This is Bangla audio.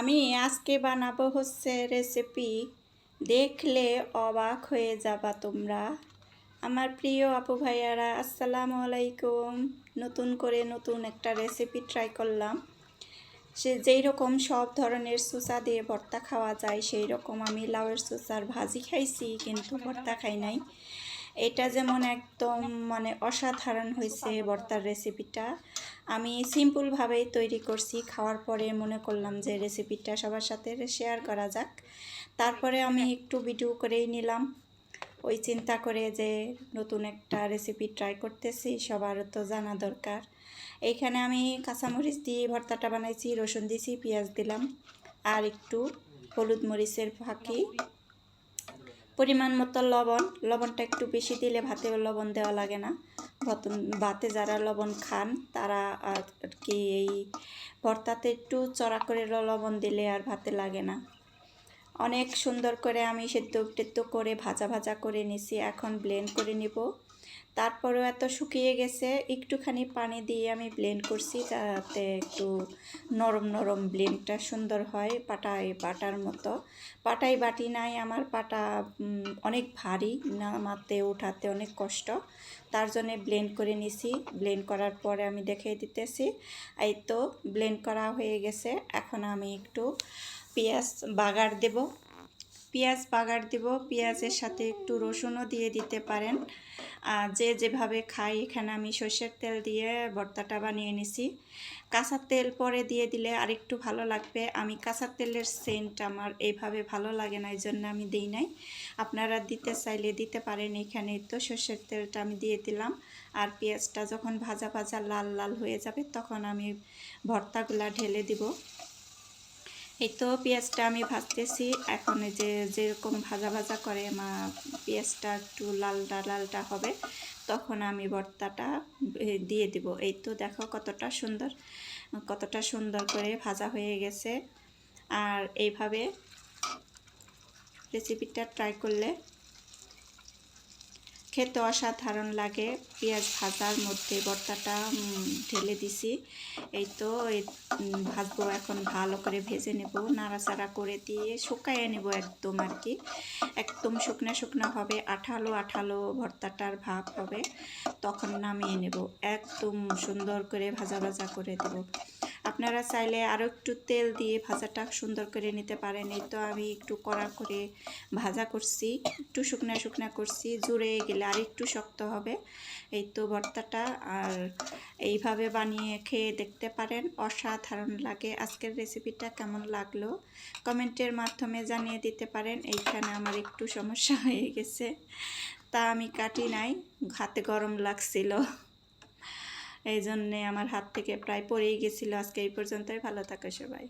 আমি আজকে বানাবো হচ্ছে রেসিপি দেখলে অবাক হয়ে যাবা তোমরা। আমার প্রিয় আপু ভাইয়ারা, আসসালামু আলাইকুম। নতুন করে নতুন একটা রেসিপি ট্রাই করলাম। সে যেই রকম সব ধরনের সুসা দিয়ে ভর্তা খাওয়া যায়, সেই রকম আমি লাউয়ের সুসার ভাজি খাইছি, কিন্তু ভর্তা খাই নাই। এটা যেমন একদম মানে অসাধারণ হয়েছে ভর্তার রেসিপিটা আমি সিম্পলভাবেই তৈরি করছি, খাওয়ার পরে মনে করলাম যে রেসিপিটা সবার সাথে শেয়ার করা যাক। তারপরে আমি একটু ভিডিও করেই নিলাম। ওই চিন্তা করে যে নতুন একটা রেসিপি ট্রাই করতেছি, সবার তো জানা দরকার। এইখানে আমি কাঁচামরিচ দিয়ে ভর্তাটা বানাইছি, রসুন দিয়েছি পেঁয়াজ দিলাম, আর একটু হলুদ মরিচের ফাঁকি। পরিমাণ মতো লবণ। লবণটা একটু বেশি দিলে ভাতে লবণ দেওয়া লাগে না। ভাতে যারা লবণ খান, তারা আর কি এই ভর্তাতে একটু চড়া করে লবণ দিলে আর ভাতে লাগে না। অনেক সুন্দর করে আমি সেদ্ধ টেদ্ধ করে ভাজা ভাজা করে নিছি, এখন ব্লেন্ড করে নিব। তারপরেও এত শুকিয়ে গেছে, একটুখানি পানি দিয়ে আমি ব্লেন্ড করছি যাতে একটু নরম নরম ব্লেন্ডটা সুন্দর হয়, পাটায় বাটার মতো। পাটাই বাটি নাই, আমার পাটা অনেক ভারী, নামাতে, উঠাতে অনেক কষ্ট। তার জন্যে ব্লেন্ড করে নিছি। ব্লেন্ড করার পরে আমি দেখে দিতেছি। এই তো ব্লেন্ড করা হয়ে গেছে। এখন আমি একটু পেঁয়াজ বাগার দেব। পেঁয়াজ বাগার দেব। পেঁয়াজের সাথে একটু রসুনও দিয়ে দিতে পারেন। যে যেভাবে খাই এখানে আমি সর্ষের তেল দিয়ে ভর্তাটা বানিয়ে নিছি। কাঁচা তেল পরে দিয়ে দিলে আরেকটু ভালো লাগবে। আমি কাঁচা তেলের সেন্ট আমার এইভাবে ভালো লাগে না এই জন্য আমি দিই নাই। আপনারা দিতে চাইলে দিতে পারেন এখানে। তো সর্ষের তেলটা আমি দিয়ে দিলাম। আর পেঁয়াজটা যখন ভাজা ভাজা লাল লাল হয়ে যাবে, তখন আমি ভর্তাগুলা ঢেলে দিব। এই তো পেঁয়াজটা আমি ভাজতেছি। এখন যে যেরকম ভাজা ভাজা করে মা পেঁয়াজটা একটু লালটা লালটা হবে, তখন আমি ভর্তাটা দিয়ে দিব। এই তো দেখো কতটা সুন্দর কতটা সুন্দর করে ভাজা হয়ে গেছে। আর এইভাবে রেসিপিটা ট্রাই করলে খেতে অসাধারণ লাগে। পেঁয়াজ ভাজার মধ্যে ভর্তাটা ঢেলে দিছি। এই তো ভাজবো এখন, ভালো করে ভেজে নেব। নাড়াচাড়া করে দিয়ে শুকাইয়ে নেব একদম আর কি। একদম শুকনা শুকনো হবে, আঠালো আঠালো ভর্তাটার ভাব হবে। তখন নামিয়ে নেব। একদম সুন্দর করে ভাজা ভাজা করে দেব। আপনারা চাইলে আরও একটু তেল দিয়ে ভাজাটা সুন্দর করে নিতে পারেন। এই তো আমি একটু কড়া করে ভাজা করছি, একটু শুকনা শুকনা করছি, জুড়ে গেলে আর একটু শক্ত হবে। এই তো ভর্তাটা আর এইভাবে বানিয়ে খেয়ে দেখতে পারেন, অসাধারণ লাগে। আজকের রেসিপিটা কেমন লাগল? কমেন্টের মাধ্যমে জানিয়ে দিতে পারেন, এইখানে আমার একটু সমস্যা হয়ে গেছে। তা আমি কাটি নাই, হাতে গরম লাগছিল। এই জন্যে আমার হাত থেকে প্রায় পড়েই গেছিল। আজকে এই পর্যন্তই ভালো থাকো সবাই।